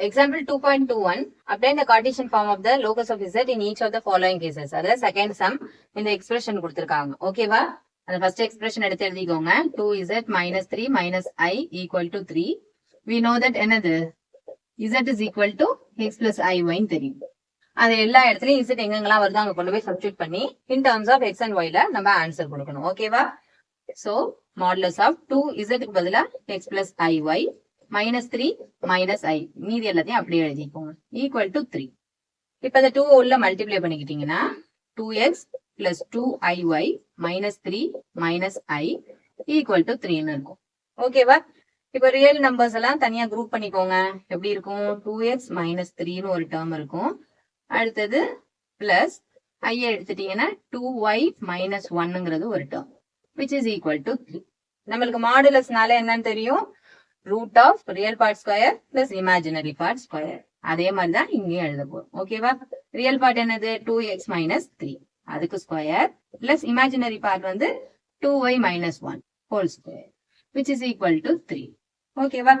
Example 2.21. apply the Cartesian form of the locus of z in each of the following cases. அது second sum இந்த expression கொடுத்திருக்காங்க. ஓகேவா அந்த first expression எடுத்து எழுதிக்கோங்க. 2Z minus 3 minus I equal to 3. We know that என்னது? Z is equal to X plus I Y தெரியும். அது எல்லா இடத்துலயும் Z எங்கெங்கெல்லாம் வருதோ அங்க கொண்டு போய் சப்ஸ்டியூட் பண்ணி in terms of X and ஒய்ல நம்ம ஆன்சர் கொடுக்கணும். ஓகேவா சோ மாடலஸ் ஆஃப் டூ க்கு பதிலா X plus I Y. Minus three minus I மீதி எல்லாத்தையும் அப்படியே எழுதிக்கோங்க. ஈக்குவல் டு த்ரீ இப்ப இந்த டூ உள்ள multiply பண்ணிக்கிட்டீங்கன்னா two X plus two I Y minus three minus I equal to த்ரீன்னு இருக்கும். ஓகேவா இப்ப ரியல் நம்பர்ஸ் எல்லாம் தனியா குரூப் பண்ணிக்கோங்க. எப்படி இருக்கும்? டூ எக்ஸ் மைனஸ் த்ரீன்னு ஒரு டேர்ம் இருக்கும். அடுத்தது பிளஸ் ஐயை எடுத்துட்டீங்கன்னா டூ ஒய் மைனஸ் ஒன்னுங்கிறது ஒரு term which is equal to three நம்மளுக்கு மாடுலஸ்னால என்னன்னு தெரியும்? Root of real part square plus imaginary part square அதே மாதிரி தான் இங்கேயும் எழுத போறோம். ஓகேவா ரியல் பார்ட் என்னது? டூ எக்ஸ் மைனஸ் த்ரீ அதுக்கு ஸ்கொயர் பிளஸ் இமேஜினரி பார்ட் வந்து two Y minus one whole square which is equal to three ஓகேவா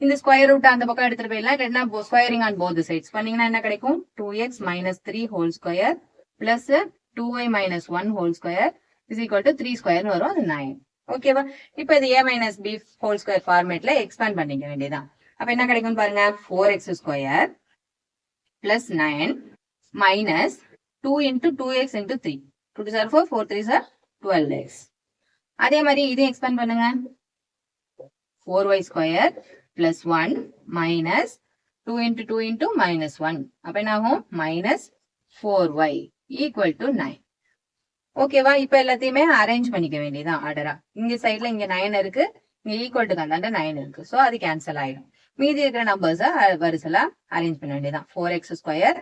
இந்த ஸ்கொயர் ரூட் அந்த பக்கம் எடுத்துட்டு போயிடலாம். இல்லைன்னா ஸ்கொயரிங் ஆன் போத் சைட்ஸ் பண்ணீங்கன்னா என்ன கிடைக்கும்? Two X minus three whole square plus two Y minus one whole square is equal to three ஸ்கொயர்னு வரும். அது நைன் ஓகேவா இப்போ இது A minus B whole square ஃபார்மேட்ல expand பண்ணிக்க வேண்டியதான் அப்ப என்ன கிடைக்கும் பாருங்க? Four X square plus nine minus two into two X into three twos are four four threes are twelve X அதே மாதிரி இதையும் எக்ஸ்பேண்ட் பண்ணுங்க. Four Y square plus one minus two into two into minus one அப்ப என்ன ஆகும் minus four Y equal to nine ஓகேவா இப்ப எல்லாத்தையுமே அரேஞ்ச் பண்ணிக்க வேண்டியதான் ஆர்டரா இங்க சைட்ல இங்க நைன் இருக்கு இங்க ஈக்குவல் டு கண்டாண்ட நைன் இருக்கு. சோ அது கேன்சல் ஆயிடும். மீதி இருக்கிற நம்பர்ஸ வரிசலா அரேஞ்ச் பண்ண வேண்டியதான் four X square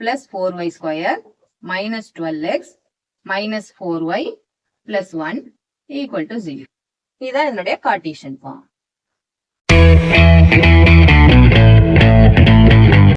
plus four Y square minus twelve X minus four Y plus one equal to zero இதுதான் என்னுடைய கார்டீஷன் ஃபார்ம்